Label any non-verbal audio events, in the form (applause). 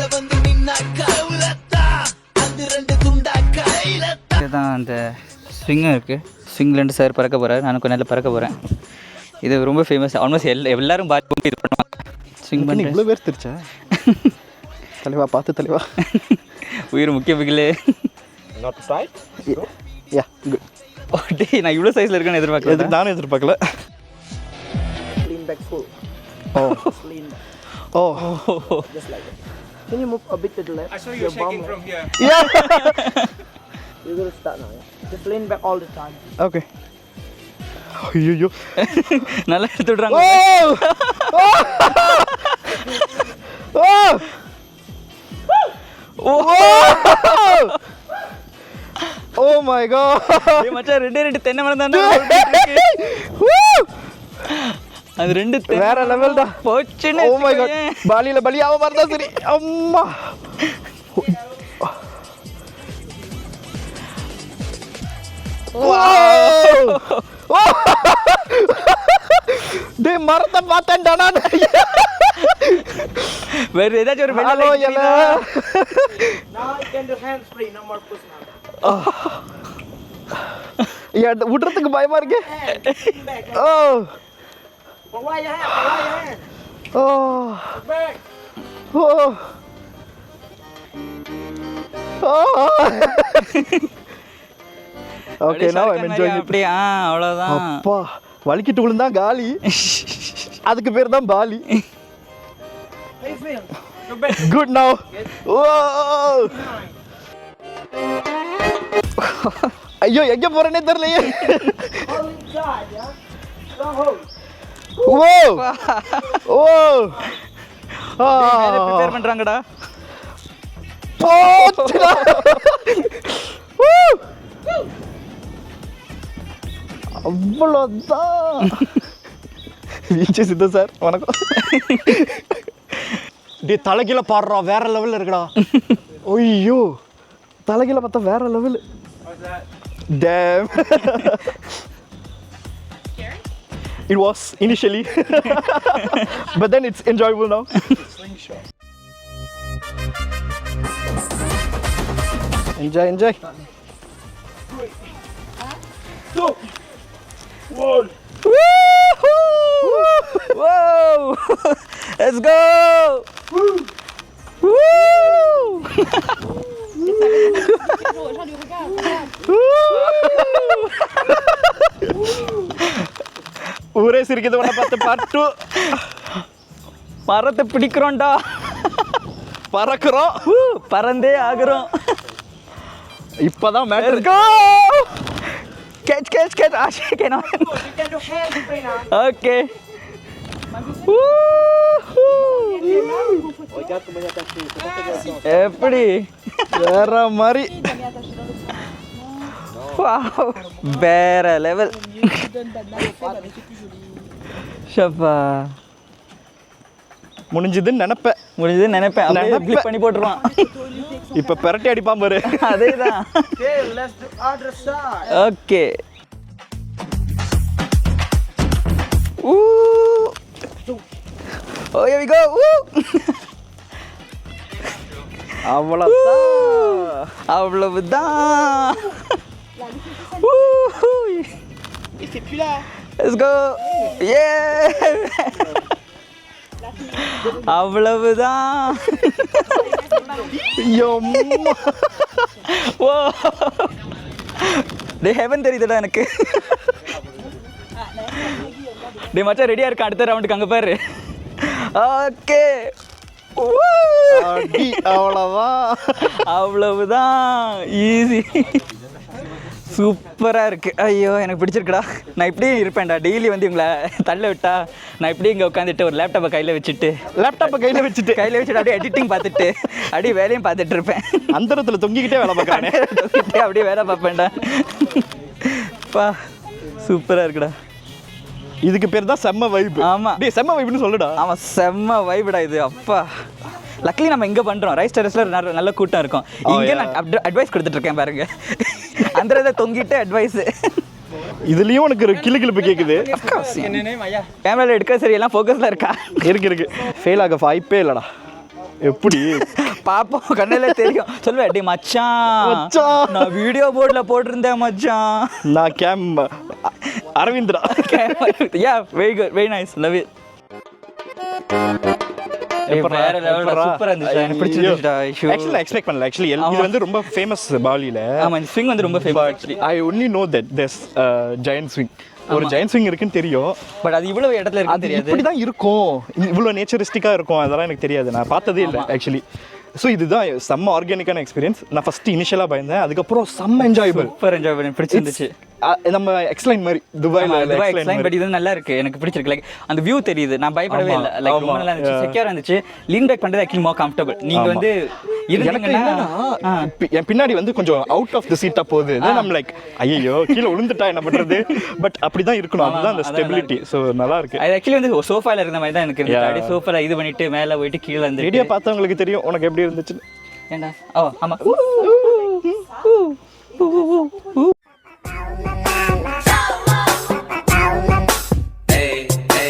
உள்ள வந்து நின்னாக்கா? உலத்தா அந்த ரெண்டு துண்டாக்கா? இலத்தா இதுதான் அந்த ஸ்விங்கும் இருக்குது ஸ்விங்லேருந்து சார் பறக்க போகிறாரு நானும் கொஞ்ச நேரத்தில் பறக்க போகிறேன் இது ரொம்ப ஃபேமஸ் ஆல்மோஸ்ட் எல்லா எல்லாரும் பாதி இது பண்ணுவாங்க. ஸ்விங் பண்ணி இவ்வளோ பேர் திருச்சா (laughs) தலைவா பார்த்து தலைவா. உயிர் முக்கிய பிகிலே. யா குட் டேய் நான் இவ்வளோ சைஸில் இருக்கேன்னு எதிர்பார்க்கல. எது நானும் எதிர்பார்க்கல. ஓ. ஓ (laughs) Just like that. Can you move a bit to the left? I saw you Your shaking from here. Yeah. You're gonna start now. Yeah? Just lean back all the time. Okay. അയ്യോ നല്ല എടുത്തിട്ടാണ് oh my God മച്ചാ ready ready തന്നെ മറന്നാ தானே அது ரெண்டு வேற லெவல் தான். போச்சுன்னு ஓ மை காட். பாலியில பலியாவ மறந்தா சரி. அம்மா. டேய் மரத்தை பார்த்தேன்டா நான் வேற ஏதாச்சும் ஒரு ஹலோ எல விடுறதுக்கு பயமா இருக்கு. Oh But why your hand? But why your hand? Oh Back. Oh okay அப்படியே நவ ஐ இட் அப்படியே ஆ அவ்வளோதான் அப்பா வலிக்கிட்டு விழுந்தா காலி அதுக்கு பேர் தான் பாலி. குட் நவ் ஓ ஐயோ எங்க போறேனே தெரியலையே ஓ ஓ ப்ரிப்பேர் பண்ணுறாங்கடா போச்சுடா அவ்வளோதான். வீச்சு சித்த சார் வணக்கம். டே தலைகீழ பாடுறா வேற லெவலில் இருக்குடா. ஐயோ. தலைகீழ பார்த்தா வேற level damn It was initially, (laughs) but then it's enjoyable now. Enjoy, enjoy. Whoa! (laughs) Let's go! Woo! (laughs) ஊரே சிரிக்கிறது உன்னை பார்த்து பாட்டு மரத்தை பிடிக்கிறோம்டா பறக்குறோம்! பறந்தே ஆகுறோம் இப்பதான் மேட்டர்! Catch, catch, catch! ஆஷா கேனா. ஓகே எப்படி வேற மாதிரி! வேற லெவல் ஷப்பா முடிஞ்சதுன்னு நினைப்பேன். முடிஞ்சது நினைப்பேன். அப்படியே flip பண்ணி போட்டுருவான். இப்ப பெரட்டி அடிப்பான் பாரு. side. Okay. Ooh. Oh, here we go. Woo. அவ்வளோதான் (laughs) அவ்வளவுதான். Let's go. Yeah. அவ்வளவுதான் டே ஹெவன் தெரியுதுடா எனக்கு. டே மச்சான் ரெடியா இருக்கா? அடுத்த ரவுண்டுக்கு அங்க பாரு. ஓகே அடி அவ்வளோதான் அவ்வளவுதான். ஈஸி சூப்பராக இருக்கு. ஐயோ எனக்கு பிடிச்சிருக்குடா. நான் இப்படியே இருப்பேன்டா. டெய்லி வந்து இவங்களை தள்ள விட்டா நான் இப்படியே இங்கே உட்காந்துட்டு ஒரு லேப்டாப்பை கையில் வச்சுட்டு லேப்டாப்பை கையில வச்சுட்டு. கையில் வச்சுட்டு அப்படியே எடிட்டிங் பார்த்துட்டு அப்படியே வேலையும் பார்த்துட்டு இருப்பேன். அந்தரத்துல தொங்கிக்கிட்டே வேலை பார்க்கறானே. அப்படியே வேலை பார்ப்பேன்டா. பா சூப்பராக இருக்குடா. இதுக்கு பேர் தான் செம்ம வைப் ஆமா. டேய் செம்ம வைப்னு சொல்லுடா. ஆமாம் செம்ம வைபடா இது. அப்பா. லக்லி நம்ம இங்கே பண்ணுறோம் ரைஸ் டெரஸில் நல்ல நல்ல கூட்டம் இருக்கும். Oh, இங்கே. நான் அட்வைஸ் கொடுத்துட்டு இருக்கேன் பாருங்க. அந்த இதை தொங்கிட்டு அட்வைஸ் இதுலயும் உனக்கு ஒரு கிளு கிளிப்பு கேக்குது. கேமராவில் எடுக்க சரி எல்லாம் ஃபோக்கஸில் இருக்கா? இருக்கு இருக்கு. ஃபெயில் ஆக வாய்ப்பே இல்லடா. எப்படி? பாப்போம் கண்ணில தெரியும். சொல்லுவேன் டேய் மச்சான். மச்சான். நான் வீடியோ போர்டில் போட்டிருந்தேன் மச்சான். நான் game அரவிந்த்ரா. Yeah very good very nice love it சூப்பரா இருந்துச்சு. பண்ணல. இது. வந்து ரொம்ப famous பாலியில. ஆமா இந்த ஸ்விங் வந்து ரொம்ப famous actually I only know that there's a giant swing. ஒரு giant swing இருக்குன்னு தெரியும். பட் அது இவ்வளவு இடத்துல இருக்கு தெரியாது. இப்படி தான் இருக்கும். இவ்வளோ நேச்சரிஸ்டிக்காக இருக்கும். அதெல்லாம் எனக்கு தெரியாது. நான் பார்த்ததே இல்லை ஆக்சுவலி ஸோ இதுதான் செம்ம ஆர்கானிக்கான எக்ஸ்பீரியன்ஸ் நான் ஃபர்ஸ்ட் இனிஷியலாக பயந்தேன். அதுக்கப்புறம் செம்ம என்ஜாயபிள் சூப்பர் என்ஜாய் பண்ணி பிடிச்சிருந்துச்சு நம்ம எக்ஸ்லைன் மாதிரி துபாயில் துபாய் எக்ஸ்லைன் பட் இது நல்லா இருக்கு. எனக்கு பிடிச்சிருக்கு. லைக் அந்த வியூ தெரியுது. நான் பயப்படவே இல்லை. லைக் ரொம்ப நல்லா இருந்துச்சு. செக்யூரா இருந்துச்சு. லீன் பேக் பண்றது ஆக்சுவலி மோர் கம்ஃபர்டபுள் நீங்க. வந்து என் பின்னாடி வந்து கொஞ்சம் அவுட் ஆஃப் த சீட்டா போகுது. நம்ம லைக் ஐயோ கீழே விழுந்துட்டா என்ன பண்றது? பட் அப்படிதான் இருக்கணும். அதுதான் அந்த ஸ்டெபிலிட்டி ஸோ நல்லா இருக்கு. அது ஆக்சுவலி வந்து சோஃபால இருந்த மாதிரி தான் எனக்கு இருந்துச்சு. சோஃபால இது பண்ணிட்டு மேல போயிட்டு கீழே வந்து வீடியோ பார்த்தவங்களுக்கு தெரியும். உனக்கு எப்படி இருந்துச்சு ஏண்டா? ஓ ஆமா.